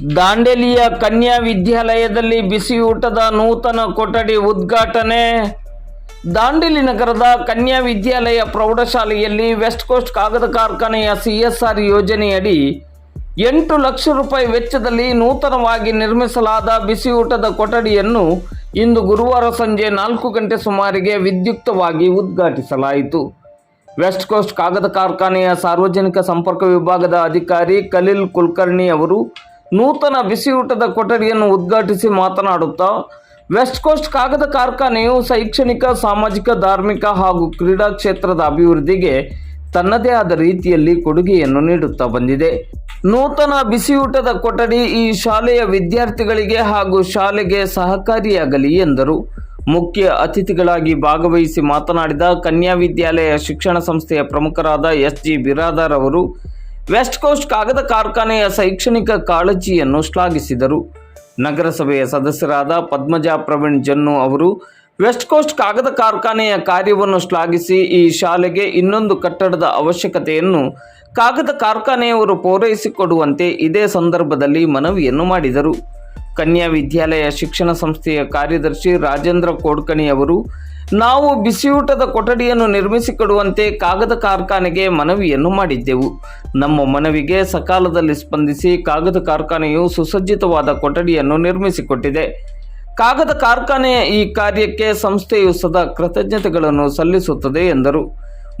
ದಾಂಡೇಲಿಯ ಕನ್ಯಾ ವಿದ್ಯಾಲಯದಲ್ಲಿ ಬಿಸಿಯೂಟದ ನೂತನ ಕೊಠಡಿ ಉದ್ಘಾಟನೆ. ದಾಂಡೇಲಿ ನಗರದ ಕನ್ಯಾ ವಿದ್ಯಾಲಯ ಪ್ರೌಢಶಾಲೆಯಲ್ಲಿ ವೆಸ್ಟ್ ಕೋಸ್ಟ್ ಕಾಗದ ಕಾರ್ಖಾನೆಯ ಸಿಎಸ್ಆರ್ ಯೋಜನೆಯಡಿ ಎಂಟು ಲಕ್ಷ ರೂಪಾಯಿ ವೆಚ್ಚದಲ್ಲಿ ನೂತನವಾಗಿ ನಿರ್ಮಿಸಲಾದ ಬಿಸಿಯೂಟದ ಕೊಠಡಿಯನ್ನು ಇಂದು ಗುರುವಾರ ಸಂಜೆ ನಾಲ್ಕು ಗಂಟೆ ಸುಮಾರಿಗೆ ವಿದ್ಯುಕ್ತವಾಗಿ ಉದ್ಘಾಟಿಸಲಾಯಿತು. ವೆಸ್ಟ್ ಕೋಸ್ಟ್ ಕಾಗದ ಕಾರ್ಖಾನೆಯ ಸಾರ್ವಜನಿಕ ಸಂಪರ್ಕ ವಿಭಾಗದ ಅಧಿಕಾರಿ ಖಲೀಲ್ ಕುಲಕರ್ಣಿ ಅವರು ನೂತನ ಬಿಸಿಯೂಟದ ಕೊಠಡಿಯನ್ನು ಉದ್ಘಾಟಿಸಿ ಮಾತನಾಡುತ್ತಾ ವೆಸ್ಟ್ ಕೋಸ್ಟ್ ಕಾಗದ ಕಾರ್ಖಾನೆಯು ಶೈಕ್ಷಣಿಕ, ಸಾಮಾಜಿಕ, ಧಾರ್ಮಿಕ ಹಾಗೂ ಕ್ರೀಡಾ ಕ್ಷೇತ್ರದ ಅಭಿವೃದ್ಧಿಗೆ ತನ್ನದೇ ಆದ ರೀತಿಯಲ್ಲಿ ಕೊಡುಗೆಯನ್ನು ನೀಡುತ್ತಾ ಬಂದಿದೆ. ನೂತನ ಬಿಸಿಯೂಟದ ಕೊಠಡಿ ಈ ಶಾಲೆಯ ವಿದ್ಯಾರ್ಥಿಗಳಿಗೆ ಹಾಗೂ ಶಾಲೆಗೆ ಸಹಕಾರಿಯಾಗಲಿ ಎಂದರು. ಮುಖ್ಯ ಅತಿಥಿಗಳಾಗಿ ಭಾಗವಹಿಸಿ ಮಾತನಾಡಿದ ಕನ್ಯಾ ವಿದ್ಯಾಲಯ ಶಿಕ್ಷಣ ಸಂಸ್ಥೆಯ ಪ್ರಮುಖರಾದ ಎಸ್ ಜಿ ಬಿರಾದಾರ್ ಅವರು ವೆಸ್ಟ್ ಕೋಸ್ಟ್ ಕಾಗದ ಕಾರ್ಖಾನೆಯ ಶೈಕ್ಷಣಿಕ ಕಾಳಜಿಯನ್ನು ಶ್ಲಾಘಿಸಿದರು. ನಗರಸಭೆಯ ಸದಸ್ಯರಾದ ಪದ್ಮಜಾ ಪ್ರವೀಣ್ ಜನ್ನು ಅವರು ವೆಸ್ಟ್ ಕೋಸ್ಟ್ ಕಾಗದ ಕಾರ್ಖಾನೆಯ ಕಾರ್ಯವನ್ನು ಶ್ಲಾಘಿಸಿ ಈ ಶಾಲೆಗೆ ಇನ್ನೊಂದು ಕಟ್ಟಡದ ಅವಶ್ಯಕತೆಯನ್ನು ಕಾಗದ ಕಾರ್ಖಾನೆಯವರು ಪೂರೈಸಿಕೊಡುವಂತೆ ಇದೇ ಸಂದರ್ಭದಲ್ಲಿ ಮನವಿಯನ್ನು ಮಾಡಿದರು. ಕನ್ಯಾ ವಿದ್ಯಾಲಯ ಶಿಕ್ಷಣ ಸಂಸ್ಥೆಯ ಕಾರ್ಯದರ್ಶಿ ರಾಜೇಂದ್ರ ಕೋಡ್ಕಣಿ ಅವರು ನಾವು ಬಿಸಿಯೂಟದ ಕೊಠಡಿಯನ್ನು ನಿರ್ಮಿಸಿಕೊಡುವಂತೆ ಕಾಗದ ಕಾರ್ಖಾನೆಗೆ ಮನವಿಯನ್ನು ಮಾಡಿದ್ದೆವು. ನಮ್ಮ ಮನವಿಗೆ ಸಕಾಲದಲ್ಲಿ ಸ್ಪಂದಿಸಿ ಕಾಗದ ಕಾರ್ಖಾನೆಯು ಸುಸಜ್ಜಿತವಾದ ಕೊಠಡಿಯನ್ನು ನಿರ್ಮಿಸಿಕೊಟ್ಟಿದೆ. ಕಾಗದ ಕಾರ್ಖಾನೆಯ ಈ ಕಾರ್ಯಕ್ಕೆ ಸಂಸ್ಥೆಯು ಸದಾ ಕೃತಜ್ಞತೆಗಳನ್ನು ಸಲ್ಲಿಸುತ್ತದೆ ಎಂದರು.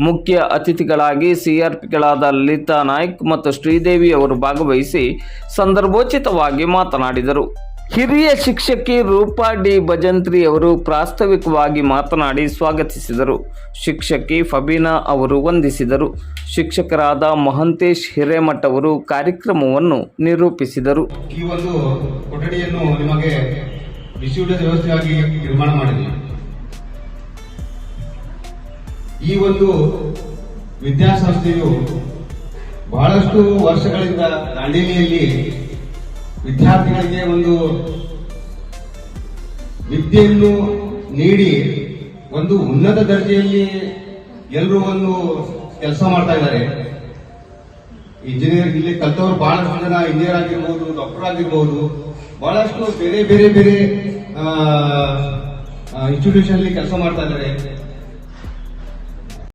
ಮುಖ್ಯ ಅತಿಥಿಗಳಾಗಿ ಸಿಆರ್ಪಿಗಳಾದ ಲಲಿತಾ ನಾಯ್ಕ್ ಮತ್ತು ಶ್ರೀದೇವಿ ಅವರು ಭಾಗವಹಿಸಿ ಸಂದರ್ಭೋಚಿತವಾಗಿ ಮಾತನಾಡಿದರು. ಹಿರಿಯ ಶಿಕ್ಷಕಿ ರೂಪಾ ಡಿ ಭಜಂತ್ರಿ ಅವರು ಪ್ರಾಸ್ತಾವಿಕವಾಗಿ ಮಾತನಾಡಿ ಸ್ವಾಗತಿಸಿದರು. ಶಿಕ್ಷಕಿ ಫಬೀನಾ ಅವರು ವಂದಿಸಿದರು. ಶಿಕ್ಷಕರಾದ ಮಹಂತೇಶ್ ಹಿರೇಮಠ್ ಅವರು ಕಾರ್ಯಕ್ರಮವನ್ನು ನಿರೂಪಿಸಿದರು. ಈ ಒಂದು ಕೊಠಡಿಯನ್ನು ನಿಮಗೆ ಬಿಸಿಯೂಟದ ವ್ಯವಸ್ಥೆಯಾಗಿ ನಿರ್ಮಾಣ ಮಾಡಿದೆ ಈ ಒಂದು ವಿದ್ಯಾಸಂಸ್ಥೆಯು ಬಹಳಷ್ಟು ವರ್ಷಗಳಿಂದ ದಾಂಡೇಲಿಯಲ್ಲಿ ವಿದ್ಯಾರ್ಥಿಗಳಿಗೆ ಒಂದು ವಿದ್ಯೆಯನ್ನು ನೀಡಿ ಒಂದು ಉನ್ನತ ದರ್ಜೆಯಲ್ಲಿ ಎಲ್ಲರೂ ಒಂದು ಕೆಲಸ ಮಾಡ್ತಾ ಇದ್ದಾರೆ. ಇಂಜಿನಿಯರ್ ಇಲ್ಲಿ ಕಲ್ತವ್ರು ಬಹಳಷ್ಟು ಜನ ಇಂಜಿನಿಯರ್ ಆಗಿರ್ಬೋದು ಡಾಕ್ಟರ್ ಆಗಿರ್ಬೋದು, ಬಹಳಷ್ಟು ಬೇರೆ ಬೇರೆ ಬೇರೆ ಇನ್ಸ್ಟಿಟ್ಯೂಷನ್ ಕೆಲಸ ಮಾಡ್ತಾ ಇದ್ದಾರೆ.